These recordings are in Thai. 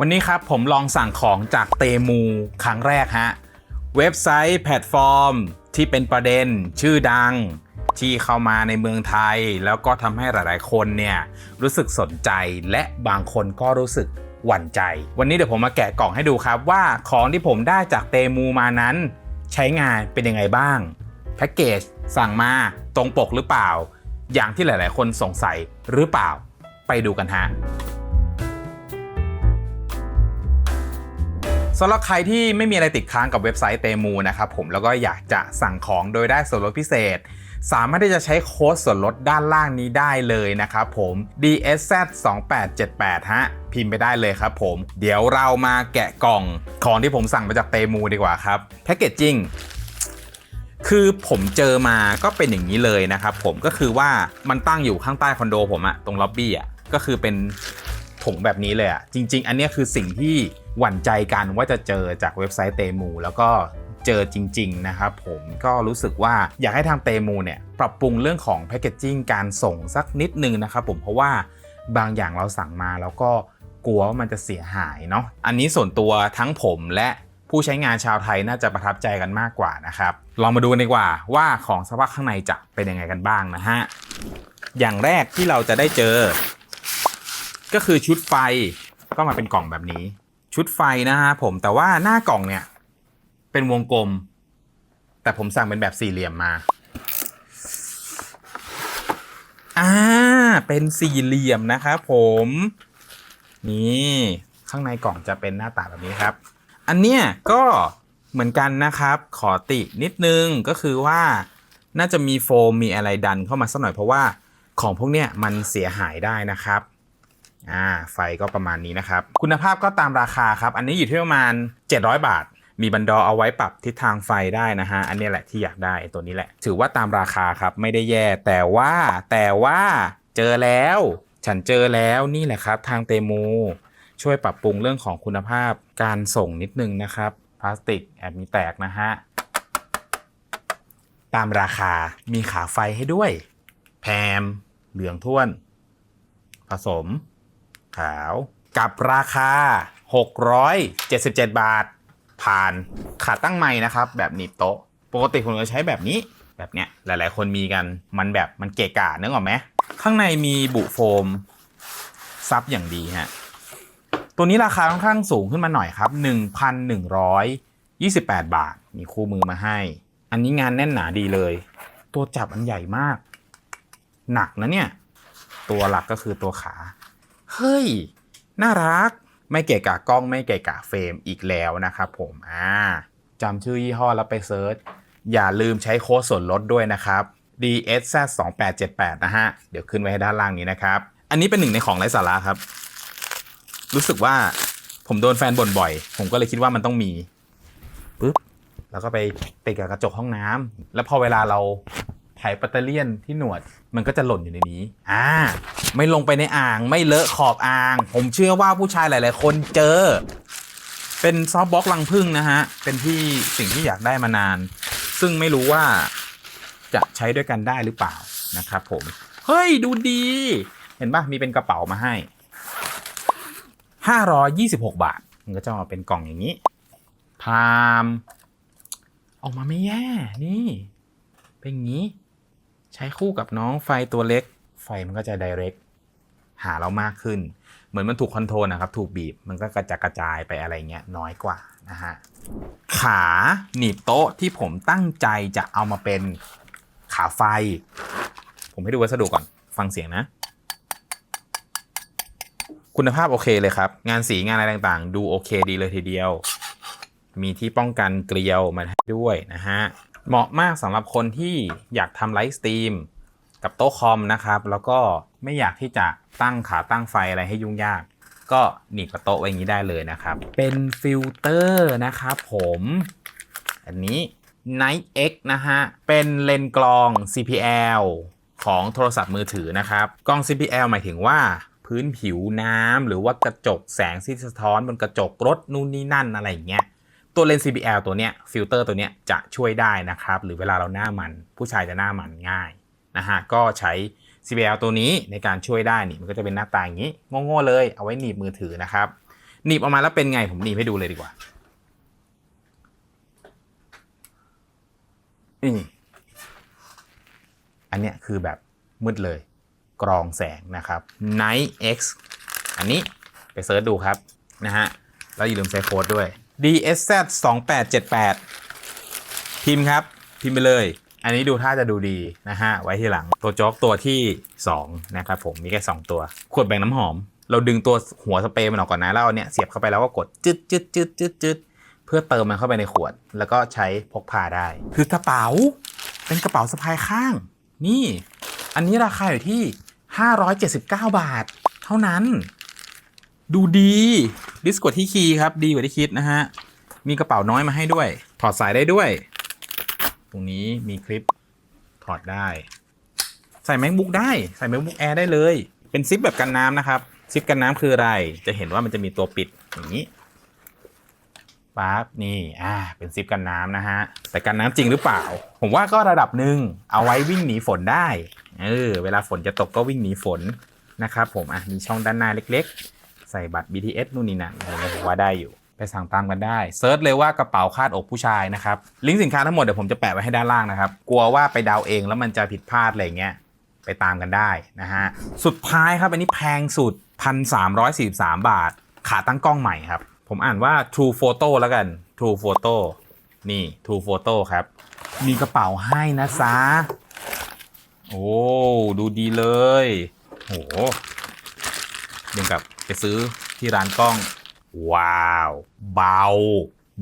วันนี้ครับผมลองสั่งของจากเตมูครั้งแรกฮะ เว็บไซต์แพลตฟอร์ม ที่เป็นประเด็นชื่อดัง ที่เข้ามาในเมืองไทย แล้วก็ทำให้หลายๆ คนเนี่ย รู้สึกสนใจและบางคนก็รู้สึกหวั่นใจ วันนี้เดี๋ยวผมมาแกะกล่องให้ดูครับว่าของที่ผมได้จากเตมูมานั้นใช้งานเป็นยังไงบ้างแพ็กเกจสั่งมาตรงปกหรือเปล่า อย่างที่หลาย ๆ คนสงสัยหรือเปล่าไปดูกันฮะ สำหรับใครที่ไม่มีอะไรติดค้างกับเว็บไซต์เตมูนะครับผมแล้วก็อยากจะสั่งของโดยได้ส่วนลดพิเศษ สามารถที่จะใช้โค้ดส่วนลดด้านล่างนี้ได้เลยนะครับผม DSZ 2 8 7 8 ฮะ พิมพ์ไปได้เลยครับผม เดี๋ยวเรามาแกะกล่องของที่ผมสั่งมาจากเตมูดีกว่าครับแพคเกจจิ้งคือผมเจอมาก็เป็นอย่างนี้เลยนะครับผมก็คือว่ามันตั้งอยู่ข้างใต้คอนโดผมอะตรงล็อบบี้อะก็คือเป็น ถุงแบบนี้เลยอะจริง ๆ อันนี้คือสิ่งที่หวั่นใจกันว่าจะเจอจากเว็บไซต์เตมู แล้วก็เจอจริง ๆ นะครับผมก็รู้สึกว่าอยากให้ทางเตมูเนี่ยปรับปรุงเรื่องของแพคเกจจิ้งการส่งสักนิดนึงนะครับผมเพราะว่าบางอย่างเราสั่งมาแล้วก็กลัวว่ามันจะเสียหายเนาะอันนี้ส่วนตัวทั้งผมและผู้ใช้งานชาวไทยน่าจะประทับใจกันมากกว่านะครับ ลองมาดูกันดีกว่าว่าของสภาพข้างในจะเป็นยังไงกันบ้างนะฮะ อย่างแรกที่เราจะได้เจอ ก็คือชุดไฟก็มาเป็นกล่องแบบนี้ ชุดไฟนะฮะผมแต่ว่าหน้ากล่องเนี่ย เป็นวงกลม แต่ผมสั่งเป็นแบบสี่เหลี่ยมมาอ่าเป็นสี่เหลี่ยมนะครับผมนี่ข้างในกล่องจะเป็นหน้าตาแบบนี้ครับ อันเนี้ยก็เหมือนกันนะครับ ขอตินิดนึงก็คือว่าน่าจะมีโฟมมีอะไรดันเข้ามาสักหน่อยเพราะว่าของพวกเนี้ยมันเสียหายได้นะครับ อ่าไฟก็ประมาณนี้นะครับ คุณภาพก็ตามราคาครับ อันนี้อยู่ที่ประมาณ 700 บาท มีบันดอเอาไว้ปรับทิศทางไฟได้นะฮะ อันนี้แหละที่อยากได้ตัวนี้แหละ ถือว่าตามราคาครับไม่ได้แย่ แต่ว่าแต่ว่าเจอแล้ว ฉันเจอแล้วนี่แหละครับ ทางเตมู ช่วยปรับปรุงเรื่องของคุณภาพการส่งนิดนึงนะครับพลาสติกแอบมีแตกนะฮะตามราคามีขาไฟให้ด้วย แพมเหลืองท้วน ผสม ขาว กับราคา 677 บาท ผ่านขาตั้งไม้นะครับ แบบหนีบโต๊ะ ปกติผมจะใช้แบบนี้แบบเนี้ยหลาย ๆ คนมีกันมันแบบมันเกะกะนึกออกไหมข้างในมีบุโฟมซับอย่างดีฮะตัวนี้ราคาค่อนข้างสูงขึ้นมาหน่อยครับ 1,128 บาท มีคู่มือมาให้ อันนี้งานแน่นหนาดีเลย ตัวจับอันใหญ่มาก หนักนะเนี่ย ตัวหลักก็คือตัวขา เฮ้ย น่ารัก ไม่เกะกะกล้องไม่เกะกะเฟรมอีกแล้วนะครับผมอ่าจำชื่อยี่ห้อแล้วไปเซิร์ช อย่าลืมใช้โค้ดส่วนลดด้วยนะครับ DSZ 2 8 7 8นะฮะ เดี๋ยวขึ้นไว้ให้ด้านล่างนี้นะครับ อันนี้เป็นหนึ่งในของไร้สาระครับ รู้สึกว่าผมโดนแฟนบ่นบ่อย ผมก็เลยคิดว่ามันต้องมีปุ๊บแล้วก็ไปติดกับกระจกห้องน้ำแล้วพอเวลาเรา ถ่ายปัตเตอร์เลียนที่หนวดมันก็จะหล่นอยู่ในนี้ อ่า ไม่ลงไปในอ่างไม่เลอะขอบอ่าง ผมเชื่อว่าผู้ชายหลาย ๆ คนเจอ เป็นซอฟต์บ็อกลังพึ่งนะฮะ เป็นที่สิ่งที่อยากได้มานาน ซึ่งไม่รู้ว่าจะใช้ด้วยกันได้หรือเปล่านะครับผม เฮ้ย ดูดี เห็นปะมีเป็นกระเป๋ามาให้ 526 บาท มันก็จะมาเป็นกล่องอย่างนี้ พาม ออกมาไม่แย่ นี่ เป็นอย่างนี้ ใช้คู่กับน้องไฟตัวเล็ก ไฟมันก็จะ direct หาเรามากขึ้น เหมือนมันถูกคอนโทรลนะครับ ถูกบีบ มันก็กระจายกระจายไปอะไรเงี้ยน้อยกว่านะฮะ ขาหนีบโต๊ะที่ผมตั้งใจจะเอามาเป็นขาไฟ ผมให้ดูวัสดุก่อน ฟังเสียงนะ คุณภาพโอเคเลยครับ งานสีงานอะไรต่างๆ ดูโอเคดีเลยทีเดียว มีที่ป้องกันเกลียวมาให้ด้วยนะฮะ เหมาะมากสำหรับคนที่อยากทำไลฟ์สตรีมกับโต๊ะคอมนะครับ แล้วก็ไม่อยากที่จะตั้งขาตั้งไฟอะไรให้ยุ่งยาก ก็หนีบกับโต๊ะไว้อย่างนี้ได้เลยนะครับ เป็นฟิลเตอร์นะครับผม อันนี้ Night X นะฮะ เป็นเลนส์กรอง CPL ของโทรศัพท์มือถือนะครับ กล้อง CPL หมายถึงว่าพื้นผิวน้ำหรือว่ากระจกแสงที่สะท้อนบนกระจกรถนู่นนี่นั่นอะไรอย่างเงี้ย ตัวเลนส์ CPL ตัวเนี้ยฟิลเตอร์ตัวเนี้ยจะช่วยได้นะครับ หรือเวลาเราหน้ามัน ผู้ชายจะหน้ามันง่ายนะฮะก็ใช้ CPL ตัวนี้ในการช่วยได้นี่มันก็จะเป็นหน้าตาอย่างนี้โง่ๆเลยเอาไว้หนีบมือถือนะครับหนีบออกมาแล้วเป็นไงผมหนีบให้ดูเลยดีกว่านี่อันเนี้ยคือแบบมืดเลยกรองแสงนะครับ Night X อันนี้ไปเซิร์ชดูครับนะฮะแล้วอย่าลืมใส่โค้ดด้วย DSZ 2878 พิมพ์ครับ พิมพ์ไปเลย อันนี้ดูท่าจะดูดีนะฮะ ไว้ที่หลัง ตัวจ๊กตัวที่ 2 นะครับผม มีแค่ 2 ตัว ขวดแบ่งน้ำหอม เราดึงตัวหัวสเปรย์มันออกก่อนนะ แล้วเอาเนี่ยเสียบเข้าไปแล้วก็กดจึ๊ดจึ๊ดจึ๊ดจึ๊ดจึ๊ดเพื่อเติมมันเข้าไปในขวด แล้วก็ใช้พกพาได้ คือกระเป๋า เป็นกระเป๋าสะพายข้าง นี่ อันนี้ราคาอยู่ที่ 579 บาท เท่านั้น ดูดีดิสกว่าที่คีย์ครับ ดีกว่าที่คิดนะฮะ มีกระเป๋าน้อยมาให้ด้วย ถอดสายได้ด้วย ตรงนี้มีคลิปถอดได้ ใส่ macbook ได้ ใส่ macbook air ได้เลย เป็นซิปแบบกันน้ำนะครับ ซิปกันน้ำคืออะไร จะเห็นว่ามันจะมีตัวปิดอย่างนี้ปั๊บนี่อ่าเป็นซิปกันน้ำนะฮะ แต่กันน้ำจริงหรือเปล่า ผมว่าก็ระดับหนึ่งเอาไว้วิ่งหนีฝนได้ เออ เวลาฝนจะตกก็วิ่งหนีฝนนะครับผม อะ มีช่องด้านหน้าเล็ก ๆ ใส่บัตร BTS นู่นนี่นั่นอะไรเงี้ยผมว่าได้อยู่ ไปสั่งตามกันได้เซิร์ชเลยว่ากระเป๋าคาดอกผู้ชายนะครับ ลิงก์สินค้าทั้งหมดเดี๋ยวผมจะแปะไว้ให้ด้านล่างนะครับ กลัวว่าไปเดาเองแล้วมันจะผิดพลาดอะไรเงี้ยไปตามกันได้นะฮะสุดท้ายครับอันนี้แพงสุด 1,343 บาท ขาตั้งกล้องใหม่ครับ ผมอ่านว่า True Photo แล้วกัน True Photo นี่ True Photo ครับ มีกระเป๋าให้นะซะโอ้ ดูดีเลย โหเดี๋ยวกับ ไปซื้อที่ร้านกล้อง ว้าว เบา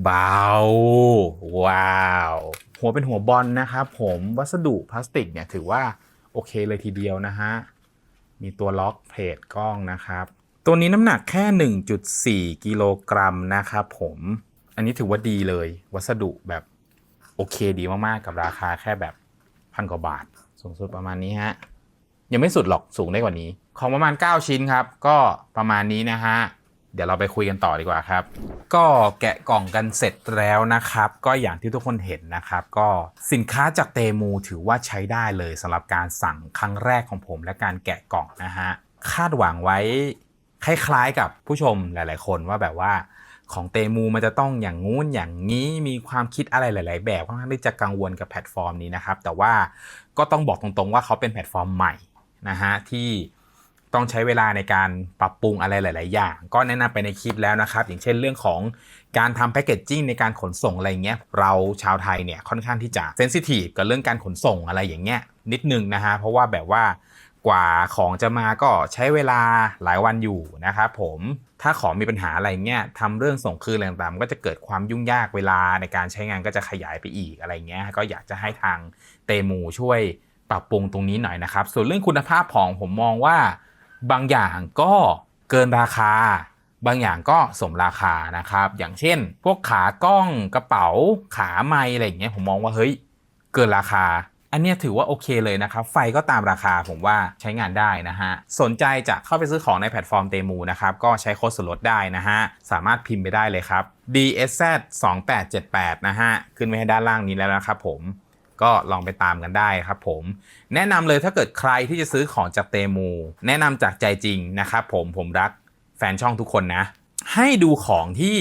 เบา ว้าว หัวเป็นหัวบอลนะครับผมวัสดุพลาสติกเนี่ยถือว่าโอเคเลยทีเดียวนะฮะ มีตัวล็อกเพจกล้องนะครับ ตัวนี้น้ำหนักแค่ 1.4 กิโลกรัมนะครับผม อันนี้ถือว่าดีเลย วัสดุแบบโอเคดีมาก ๆ กับราคาแค่แบบพันกว่าบาท สูงสุดประมาณนี้ฮะ ยังไม่สุดหรอกสูงได้กว่านี้ ของประมาณ 9 ชิ้นครับ ก็ประมาณนี้นะฮะ เดี๋ยวเราไปคุยกันต่อดีกว่าครับ ก็แกะกล่องกันเสร็จแล้วนะครับ ก็อย่างที่ทุกคนเห็นนะครับ ก็สินค้าจากเตมูถือว่าใช้ได้เลยสำหรับการสั่งครั้งแรกของผมและการแกะกล่องนะฮะ คาดหวังไว้คล้ายๆกับผู้ชมหลาย ๆ คนว่าแบบว่าของเตมูมันจะต้องอย่างงู้นอย่างนี้มีความคิดอะไรหลาย ๆ แบบค่อนข้างที่จะกังวลกับแพลตฟอร์มนี้นะครับ แต่ว่าก็ต้องบอกตรงๆว่าเขาเป็นแพลตฟอร์มใหม่นะฮะที่ ต้องใช้เวลาในการปรับปรุงอะไรหลาย ๆ อย่าง ก็แนะนำไปในคลิปแล้วนะครับ อย่างเช่นเรื่องของการทำแพคเกจจิ้งในการขนส่งอะไรเงี้ยเราชาวไทยเนี่ยค่อนข้างที่จะเซนซิทีฟกับเรื่องการขนส่งอะไรอย่างเงี้ยนิดนึงนะฮะเพราะว่าแบบว่ากว่าของจะมาก็ใช้เวลาหลายวันอยู่นะครับผมถ้าของมีปัญหาอะไรเงี้ยทำเรื่องส่งคืนอะไรต่างๆก็จะเกิดความยุ่งยากเวลาในการใช้งานก็จะขยายไปอีกอะไรเงี้ยก็อยากจะให้ทางเตมูช่วยปรับปรุงตรงนี้หน่อยนะครับ ส่วนเรื่องคุณภาพของผมมองว่า บางอย่างก็เกินราคา บางอย่างก็สมราคานะครับ อย่างเช่น พวกขากล้องกระเป๋าขาไม้อะไรอย่างเงี้ยผมมองว่าเฮ้ยเกินราคา อันนี้ถือว่าโอเคเลยนะครับ ไฟก็ตามราคาผมว่าใช้งานได้นะฮะ สนใจจะเข้าไปซื้อของในแพลตฟอร์มเตมูนะครับ ก็ใช้โค้ดส่วนลดได้นะฮะ สามารถพิมพ์ไปได้เลยครับ DSZ 2878นะฮะ ขึ้นไว้ให้ด้านล่างนี้แล้วนะครับผม ก็ลองไปตามกันได้ครับผมแนะนำเลยถ้าเกิดใครที่จะซื้อของจากเตมู แนะนำจากใจจริงนะครับผมผมรักแฟนช่องทุกคนนะ ให้ดูของที่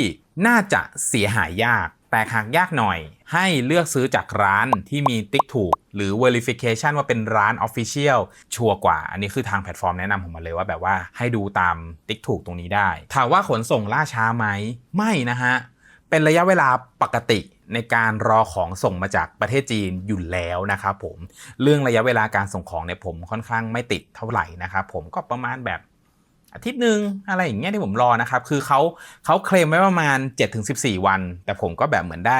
น่าจะเสียหายยากแต่หากยากหน่อย ให้เลือกซื้อจากร้านที่มีติ๊กถูก หรือ verification ว่าเป็นร้าน official ชัวร์กว่า อันนี้คือทางแพลตฟอร์มแนะนำผมมาเลยว่าแบบว่าให้ดูตามติ๊กถูกตรงนี้ได้ ถามว่าขนส่งล่าช้าไหม ไม่นะฮะ เป็นระยะเวลาปกติ ในการรอของส่งมาจากประเทศจีนอยู่แล้วนะครับผมเรื่องระยะเวลาการส่งของเนี่ยผมค่อนข้างไม่ติดเท่าไหร่นะครับผมก็ประมาณแบบอาทิตย์หนึ่งอะไรอย่างเงี้ยที่ผมรอนะครับ คือเขาเขาเคลมไว้ประมาณ 7-14 วัน แต่ผมก็แบบเหมือนได้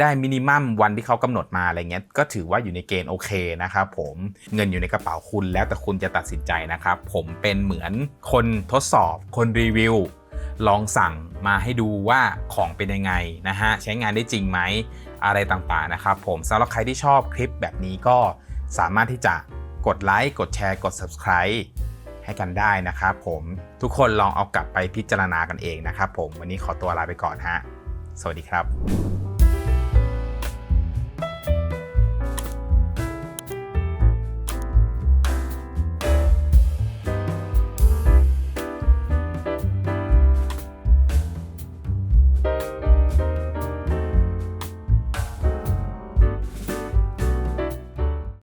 ได้มินิมัมวันที่เขากำหนดมาอะไรเงี้ยก็ถือว่าอยู่ในเกณฑ์โอเคนะครับผมเงินอยู่ในกระเป๋าคุณแล้วแต่คุณจะตัดสินใจนะครับ ผมเป็นเหมือนคนทดสอบคนรีวิว ลองสั่งมาให้ดูว่าของเป็นยังไงนะฮะใช้งานได้จริงไหมอะไรต่างๆนะครับผมสำหรับใครที่ชอบคลิปแบบนี้ก็สามารถที่จะกดไลค์กดแชร์กด subscribe ให้กันได้นะครับผมทุกคนลองเอากลับไปพิจารณากันเองนะครับผมวันนี้ขอตัวลาไปก่อนฮะ สวัสดีครับ